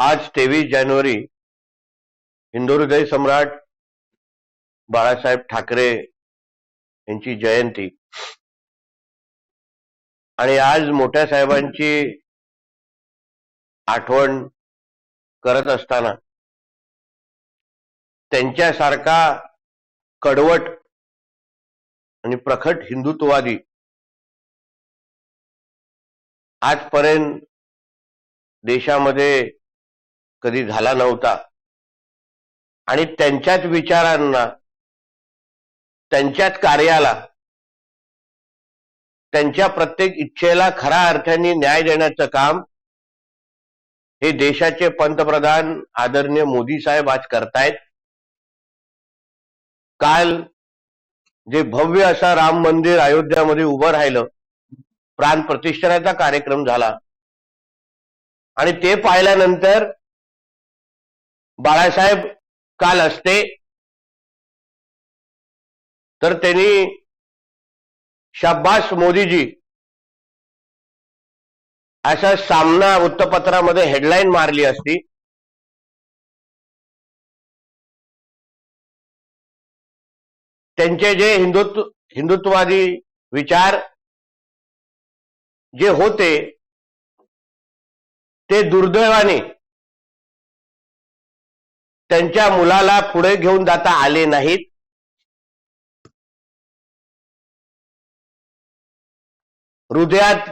आज तेवीस जानेवारी हिंदू सम्राट बाळासाहेब ठाकरे यांची जयंती. आणि आज मोठ्या साहेबांची आठवण करत असताना त्यांच्यासारखा कडवट आणि प्रखट हिंदुत्ववादी आजपर्यंत देशामध्ये कधी झाला नव्हता. आणि त्यांच्याच विचारांना त्यांच्याच कार्याला त्यांच्या प्रत्येक इच्छेला खऱ्या अर्थाने न्याय देण्याचं काम हे देशाचे पंतप्रधान आदरणीय मोदी साहेब आज करतायत. काल जे भव्य असा राम मंदिर अयोध्यामध्ये उभं राहिलं प्राण प्रतिष्ठानाचा कार्यक्रम झाला. आणि ते पाहिल्यानंतर बाळासाहेब काल असते तर त्यांनी शाब्बास मोदीजी असा सामना वृत्तपत्रामध्ये हेडलाईन मारली असती. त्यांचे जे हिंदुत्व हिंदुत्ववादी विचार जे होते ते दुर्दैवाने त्यांच्या मुलाला पुढे घेऊन जाता आले नाहीत. हृदयात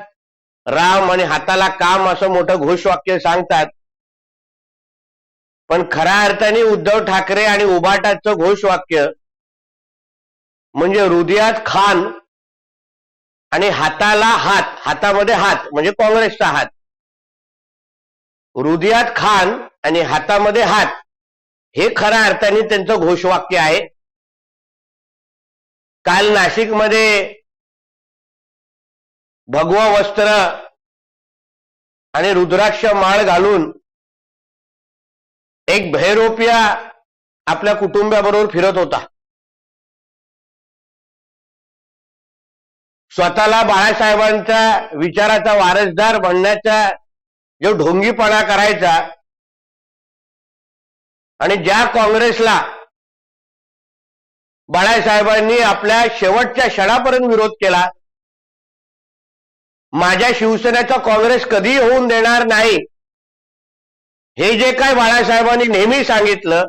राम आणि हाताला काम असं मोठं घोषवाक्य सांगतात. पण खऱ्या अर्थाने उद्धव ठाकरे आणि उबाटाचं घोषवाक्य म्हणजे हृदयात खान आणि हाताला हात हातामध्ये हात म्हणजे काँग्रेसचा हात. हृदयात खान आणि हातामध्ये हात. हे खऱ्या अर्थाने त्यांचं घोषवाक्य आहे. काल नाशिकमध्ये भगवा वस्त्र आणि रुद्राक्ष माळ घालून एक भैरोपिया आपल्या कुटुंबाबरोबर फिरत होता. स्वतःला बाळासाहेबांच्या विचाराचा वारसदार बनण्याचा जो ढोंगीपणा करायचा आणि ज्या काँग्रेसला बाळासाहेबांनी आपल्या शेवटच्या क्षणापर्यंत विरोध केला माझ्या शिवसेनेचा काँग्रेस कधी होऊन देणार नाही. हे जे काय बाळासाहेबांनी नेहमी सांगितलं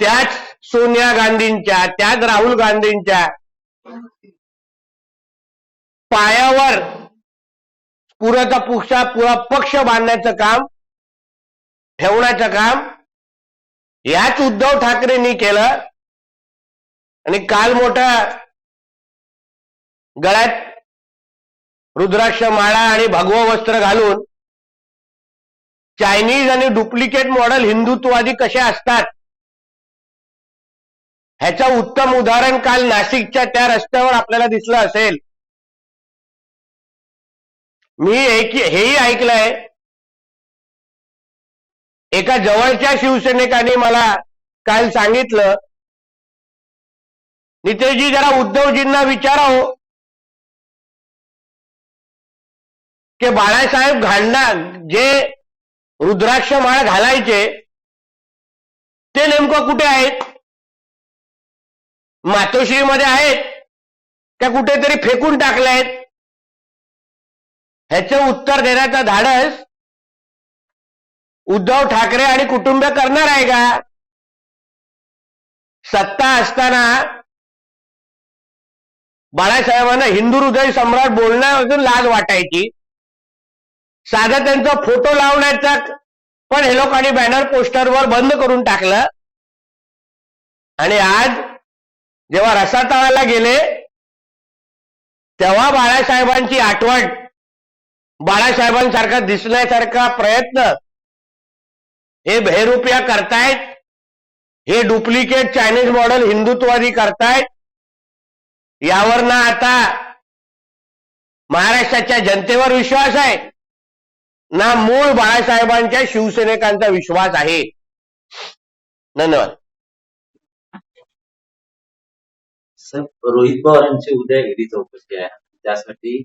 त्याच सोनिया गांधींच्या त्याच राहुल गांधींच्या पायावर पुराचा पुक्षा पुरा पक्ष बांधण्याचं काम ठेवण्याचं काम याच उद्धव ठाकरेंनी केलं. आणि काल मोठा गळ्यात रुद्राक्ष माळा आणि भगवं वस्त्र घालून चायनीज आणि डुप्लिकेट मॉडेल हिंदुत्ववादी कसे असतात? ह्याचं उत्तम उदाहरण काल नाशिकच्या त्या रस्त्यावर आपल्याला दिसलं असेल. मी हेही ऐकलंय एका जवळच्या शिवसैनिकाने मला काल सांगितलं नितेशजी जरा उद्धवजींना विचाराव की बाळासाहेब घालणार जे रुद्राक्ष माळ घालायचे ते नेमकं कुठे आहेत? मातोश्रीमध्ये आहेत त्या कुठेतरी फेकून टाकले आहेत ह्याचं उत्तर देण्याचा धाडस उद्धव ठाकरे आणि कुटुंब करणार आहे का? सत्ता असताना बाळासाहेबांना हिंदू हृदय सम्राट बोलण्यापासून लाज वाटायची. साधा त्यांचा फोटो लावण्याचा पण हे लोकांनी बॅनर पोस्टरवर बंद करून टाकलं. आणि आज जेव्हा रसातळाला गेले तेव्हा बाळासाहेबांची आठवण बाळासाहेबांसारखा दिसण्यासारखा प्रयत्न हे भेरुपिया करतायत हे डुप्लिकेट चायनीज मॉडेल हिंदुत्ववादी करतायत. यावर ना आता महाराष्ट्राच्या जनतेवर विश्वास आहे. ना मूळ बाळासाहेबांच्या शिवसैनिकांचा विश्वास आहे. धन्यवाद. साहेब रोहित पवारांची उद्या ईडी चौकशी आहे. त्यासाठी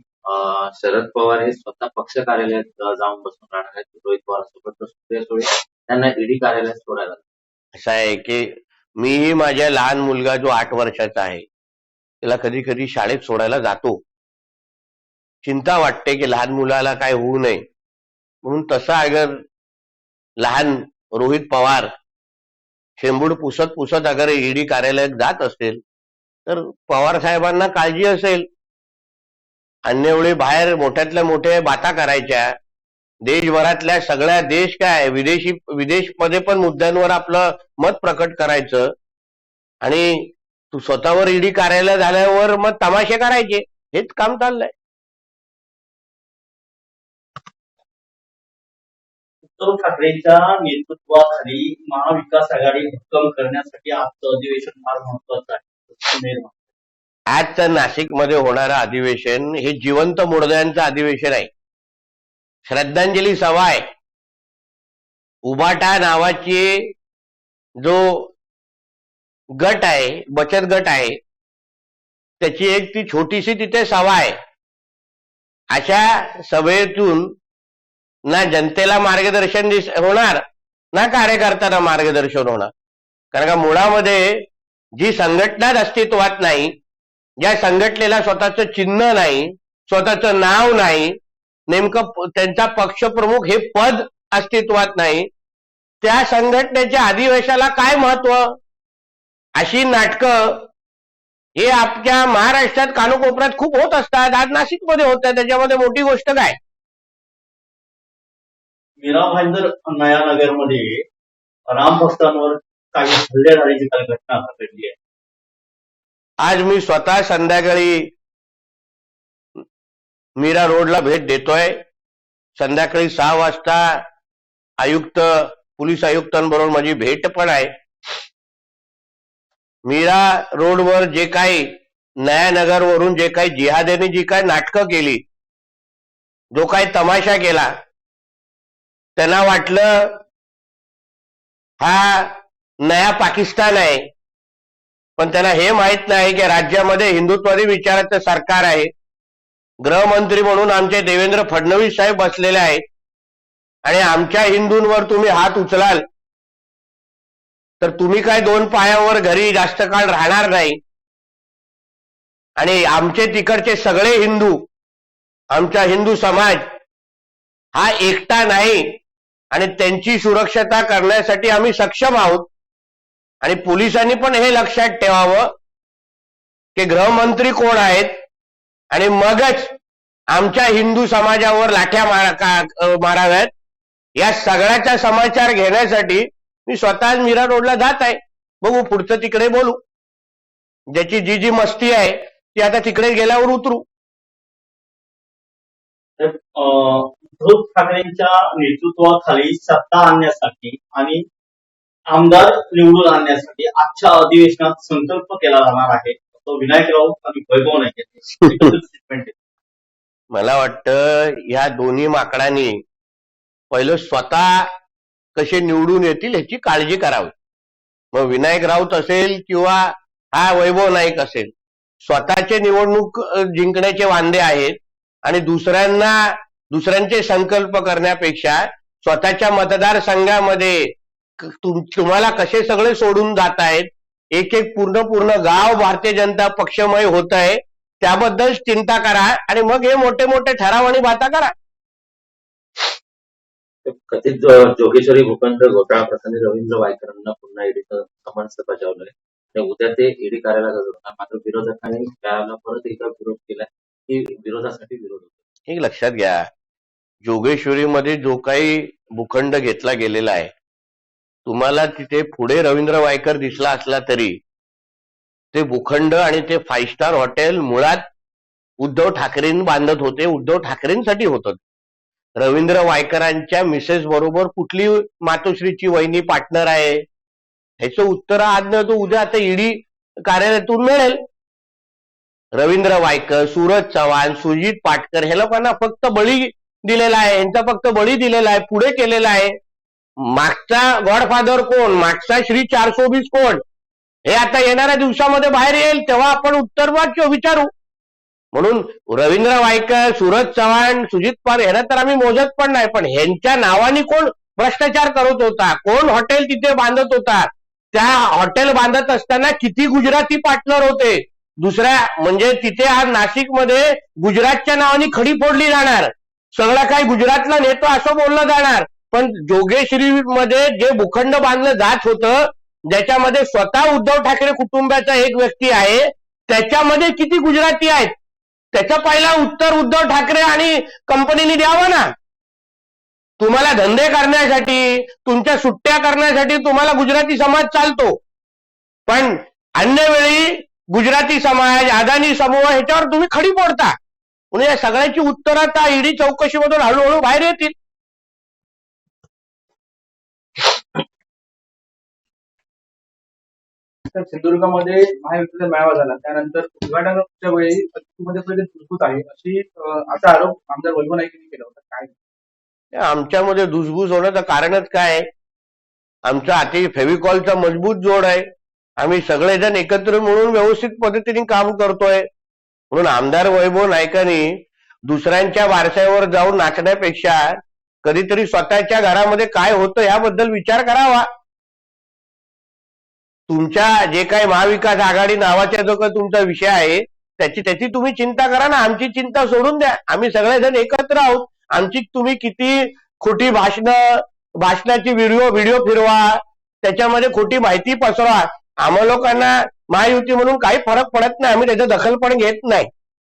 शरद पवार हे स्वतः पक्ष कार्यालयात जाऊन बसून राहणार आहेत. रोहित पवारांसोबत सुप्रिया त्यांना ईडी कार्यालयात सोडायला असं आहे की मीही माझ्या लहान मुलगा जो आठ वर्षाचा आहे त्याला कधी कधी शाळेत सोडायला जातो. चिंता वाटते की लहान मुलाला काय होऊ नये. म्हणून तसा अगर लहान रोहित पवार शेंबूड पुसत पुसत अगर ईडी कार्यालयात जात असेल तर पवार साहेबांना काळजी असेल. अन्यवेळी बाहेर मोठ्यातल्या मोठ्या बाता करायच्या देशभरातल्या सगळ्या देश काय विदेशी विदेशमध्ये पण मुद्द्यांवर आपलं मत प्रकट करायचं. आणि तू स्वतःवर ईडी कार्यालय झाल्यावर मग तमाशे करायचे. हेच काम चाललंय. उद्धव ठाकरेंच्या नेतृत्वाखाली महाविकास आघाडी भक्कम करण्यासाठी आजचं अधिवेशन फार महत्वाचं आहे. आजचं नाशिकमध्ये होणारं अधिवेशन हे जिवंत मुडद्यांचं अधिवेशन आहे. श्रद्धांजली सभा आहे उबाटा नावाची जो गट आहे बचत गट आहे त्याची एक ती छोटीशी तिथे सभा आहे अशा सभेतून ना जनतेला मार्गदर्शन दिस होणार ना कार्यकर्त्यांना मार्गदर्शन होणार. कारण का मुळामध्ये जी संघटनाच अस्तित्वात नाही ज्या संघटनेला स्वतःचं चिन्ह नाही स्वतःचं नाव नाही नेमकं त्यांचा पक्षप्रमुख हे पद अस्तित्वात नाही. त्या संघटनेच्या अधिवेशनाला काय महत्त्व? अशी नाटकं हे आपल्या महाराष्ट्रात कानोकोपऱ्यात खूप होत असतात. आज नाशिकमध्ये होत आहे. त्याच्यामध्ये मोठी गोष्ट काय? मीरा भाईंदर नयानगरमध्ये रामभक्तांवर काही हल्ले झाल्याची काल घटना घडली आहे. आज मी स्वतः संध्याकाळी मीरा रोडला भेट देतोय. संध्याकाळी सहा वाजता आयुक्त पोलीस आयुक्तांबरोबर माझी भेट पण आहे. मीरा रोडवर जे काही नयानगर वरून जे काही जिहाद्यांनी जी काही नाटकं केली जो काही तमाशा केला त्यांना वाटलं हा नया पाकिस्तान आहे. पण त्यांना हे माहीत नाही की राज्यामध्ये हिंदुत्वादी विचाराचं सरकार आहे. गृहमंत्री म्हणून आमचे देवेंद्र फडणवीस साहेब बसलेले आहेत. आणि आमच्या हिंदूंवर तुम्ही हात उचलाल तर तुम्ही काय दोन पायावर घरी जास्त काळ राहणार नाही. आणि आमचे तिकडचे सगळे हिंदू आमचा हिंदू समाज हा एकटा नाही. आणि त्यांची सुरक्षता करण्यासाठी आम्ही सक्षम आहोत. आणि पोलिसांनी पण हे लक्षात ठेवावं की गृहमंत्री कोण आहेत? आणि मगच आमच्या हिंदू समाजावर लाठ्या मारा माराव्यात. या सगळ्याचा समाचार घेण्यासाठी मी स्वतः मीरा रोडला जात आहे. बघू पुढचं तिकडे बोलू. ज्याची जी जी मस्ती आहे ती आता तिकडे गेल्यावर उतरू. तर, अं, उद्धव ठाकरेंच्या नेतृत्वाखाली सत्ता आणण्यासाठी आणि आमदार निवडून आणण्यासाठी आजच्या अधिवेशनात संकल्प केला जाणार आहे. तो विनायक राऊत आणि वैभव नाही मला वाटतं ह्या दोन्ही माकडांनी पहिलं स्वतः कसे निवडून येतील ह्याची काळजी करावी. मग विनायक राऊत असेल किंवा हा वैभव नाईक असेल स्वतःचे निवडणूक जिंकण्याचे वांदे आहेत आणि दुसऱ्यांना दुसऱ्यांचे संकल्प करण्यापेक्षा स्वतःच्या मतदारसंघामध्ये तुम्हाला कसे सगळे सोडून जात आहेत एक एक पूर्ण पूर्ण गाव भारतीय जनता पक्षमय होत आहे त्याबद्दल चिंता करा आणि मग हे मोठे मोठे ठराव आणि बाता करा. कथित जोगेश्वरी भूखंड घोटाळा प्रकरणी रवींद्र वायकरांना पुन्हा ईडीचं समन्स बजावलंय उद्या ते ईडी कार्यालयात होणार. मात्र विरोधकांनी त्याला परत एकदा विरोध केलाय. की विरोधासाठी विरोध होतो एक लक्षात घ्या. जोगेश्वरीमध्ये जो काही भूखंड घेतला गेलेला आहे तुम्हाला तिथे पुढे रवींद्र वायकर दिसला असला तरी ते भूखंड आणि ते फाईव्ह स्टार हॉटेल मुळात उद्धव ठाकरें बांधत होते उद्धव ठाकरेंसाठी होतं. रवींद्र वायकरांच्या मिसेस बरोबर कुठली मातोश्रीची वहिनी पार्टनर आहे? ह्याचं उत्तर आज न तो उद्या आता ईडी कार्यालयातून मिळेल. रवींद्र वायकर सूरज चव्हाण सुजित पाटकर हे लोकांना फक्त बळी दिलेला आहे यांचा फक्त बळी दिलेला आहे पुढे केलेला आहे. मागचा गॉडफादर कोण? मागचा श्री चारसो बीस कोण? हे आता येणाऱ्या दिवसामध्ये बाहेर येईल तेव्हा आपण उत्तर विचारू. म्हणून रवींद्र वायकर सूरज चव्हाण सुजित पवार यांना तर आम्ही मोजत पण नाही पण ह्यांच्या नावाने कोण भ्रष्टाचार करत होता? कोण हॉटेल तिथे बांधत होता? त्या हॉटेल बांधत असताना किती गुजराती पार्टनर होते? दुसऱ्या म्हणजे तिथे आज नाशिकमध्ये गुजरातच्या नावाने खडी फोडली जाणार. सगळं काही गुजरातला नेतो असं बोललं जाणार. पण जोगेश्वरी मध्ये जे भूखंड बांधलं जात होतं ज्याच्यामध्ये स्वतः उद्धव ठाकरे कुटुंबाचा एक व्यक्ती आहे त्याच्यामध्ये किती गुजराती आहेत? त्याच्या पहिला उत्तर उद्धव ठाकरे आणि कंपनीने द्यावं ना? तुम्हाला धंदे करण्यासाठी तुमच्या सुट्ट्या करण्यासाठी तुम्हाला गुजराती समाज चालतो. पण अन्य वेळी गुजराती समाज अदानी समूह ह्याच्यावर तुम्ही खडी फोडता. म्हणून या सगळ्याची उत्तर आता ईडी चौकशीमधून हळूहळू बाहेर येतील. तर सिंधुदुर्गामध्ये महायुतीचा मेळावा झाला. त्यानंतर उद्घाटनाच्या वेळी मध्ये पहिले आहे. अशी असा आरोप आमदार वैभव नाईक यांनी केला होता. काय? आमच्यामध्ये धुसफूस होण्याचं कारणच काय? आमचा अति फेविकॉलचा मजबूत जोड आहे. आम्ही सगळेजण एकत्र मिळून व्यवस्थित पद्धतीने काम करतोय. म्हणून आमदार वैभव नायकांनी दुसऱ्यांच्या वारसावर जाऊन नाचण्यापेक्षा कधीतरी स्वतःच्या घरामध्ये काय होतं याबद्दल विचार करावा. तुमच्या जे काही महाविकास आघाडी नावाचा जो काही तुमचा विषय आहे त्याची त्याची तुम्ही चिंता करा ना. आमची चिंता सोडून द्या. आम्ही सगळेजण एकत्र आहोत. आमची तुम्ही किती खोटी भाषणं भाषणाची व्हिडिओ व्हिडिओ फिरवा. त्याच्यामध्ये खोटी माहिती पसरवा आम्हा लोकांना महायुती म्हणून काही फरक पडत नाही. आम्ही त्याचं दखल पण घेत नाही.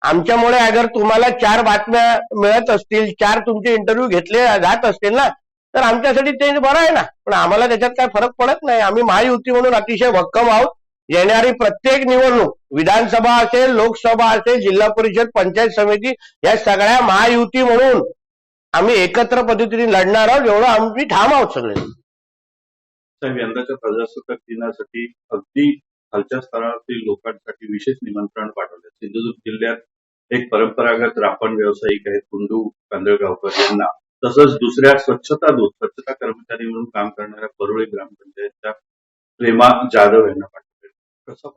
आमच्यामुळे अगर तुम्हाला चार बातम्या मिळत असतील चार तुमचे इंटरव्ह्यू घेतले जात असतील ना तर आमच्यासाठी ते बरं आहे ना. पण आम्हाला त्याच्यात काय फरक पडत नाही. आम्ही महायुती म्हणून अतिशय भक्कम आहोत. येणारी प्रत्येक निवडणूक विधानसभा असेल लोकसभा असेल जिल्हा परिषद पंचायत समिती या सगळ्या महायुती म्हणून आम्ही एकत्र पद्धतीने लढणार आहोत. एवढं आम्ही ठाम आहोत सगळे. साहेब यंदाच्या प्रजासत्ताक दिनासाठी अगदी खालच्या स्तरावरील लोकांसाठी विशेष निमंत्रण पाठवले. सिंधुदुर्ग जिल्ह्यात एक परंपरागत रापण व्यावसायिक आहेत कुंडू कांदळगावकर यांना. तसंच दुसऱ्या स्वच्छता दूत स्वच्छता कर्मचारी म्हणून काम करणाऱ्या परुळे ग्रामपंचायतच्या प्रेमा जाधव यांना पाठवले. कसं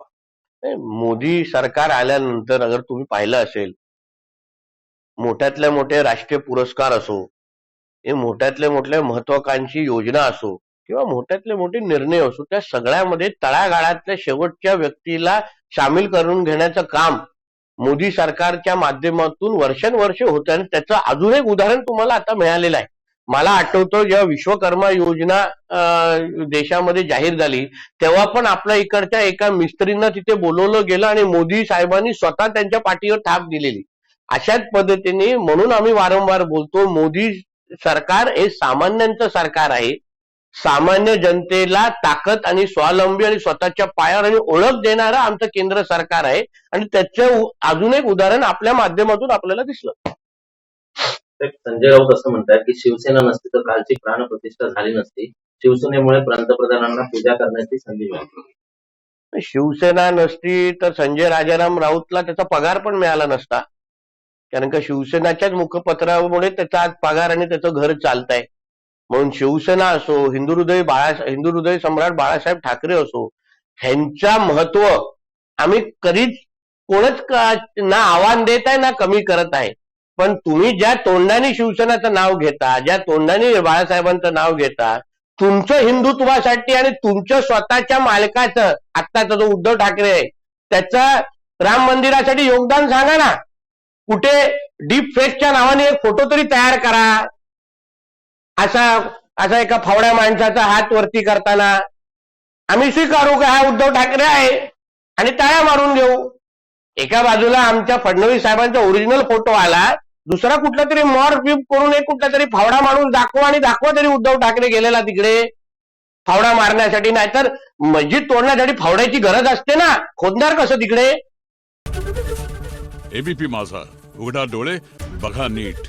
नाही, मोदी सरकार आल्यानंतर अगर तुम्ही पाहिलं असेल मोठ्यातल्या मोठे राष्ट्रीय पुरस्कार असो हे मोठ्यातल्या मोठ्या महत्वाकांक्षी योजना असो किंवा मोठ्यातले मोठे निर्णय असो त्या सगळ्यामध्ये तळागाळातल्या शेवटच्या व्यक्तीला सामील करून घेण्याचं काम मोदी सरकारच्या माध्यमातून वर्षानुवर्ष होतं आणि त्याचं अजून एक उदाहरण तुम्हाला आता मिळालेलं आहे. मला आठवतं जेव्हा विश्वकर्मा योजना देशामध्ये जाहीर झाली तेव्हा पण आपल्या इकडच्या एका मिस्त्रींना तिथे बोलवलं गेलं आणि मोदी साहेबांनी स्वतः त्यांच्या पाठीवर थाप दिलेली. अशाच पद्धतीने म्हणून आम्ही वारंवार बोलतो मोदी सरकार हे सामान्यांचं सरकार आहे. सामान्य जनतेला ताकद आणि स्वावलंबी आणि स्वतःच्या पायावर आणि ओळख देणारं आमचं केंद्र सरकार आहे. आणि त्याचं अजून एक उदाहरण आपल्या माध्यमातून आपल्याला दिसलं. संजय राऊत असं म्हणतात की शिवसेना नसती तर कालची प्राणप्रतिष्ठा झाली नसती. शिवसेनेमुळे पंतप्रधानांना पूजा करण्याची संधी मिळाली. शिवसेना नसती तर संजय राजाराम राऊतला त्याचा पगार पण मिळाला नसता. कारण का शिवसेनाच्याच मुखपत्रामुळे त्याचा आज पगार आणि त्याचं घर चालत आहे म्हणून शिवसेना असो हिंदू हृदय बाळा हिंदू हृदय सम्राट बाळासाहेब ठाकरे असो ह्यांच्या महत्त्व आम्ही कधीच कोणच ना आव्हान देत आहे ना कमी करत आहे. पण तुम्ही ज्या तोंडाने शिवसेनाचं नाव घेता ज्या तोंडाने बाळासाहेबांचं नाव घेता तुमचं हिंदुत्वासाठी आणि तुमच्या स्वतःच्या मालकाचं आत्ताचा जो उद्धव ठाकरे आहे त्याचं राम मंदिरासाठी योगदान सांगा ना. कुठे डीप फेकच्या नावाने एक फोटो तरी तयार करा. असा असा एका फावड्या माणसाचा हात वरती करताना आम्ही स्वीकारू का हा उद्धव ठाकरे आहे? आणि टाळ्या मारून घेऊ. एका बाजूला आमच्या फडणवीस साहेबांचा ओरिजिनल फोटो आला. दुसरा कुठला तरी मॉर फ्लिप करून एक कुठला तरी फावडा माणूस दाखवा आणि दाखवा तरी उद्धव ठाकरे गेलेला तिकडे. फावडा मारण्यासाठी नाहीतर मस्जिद तोडण्यासाठी फावड्याची गरज असते ना? खोदणार कसं तिकडे? एबीपी माझा. उघडा डोळे बघा नीट.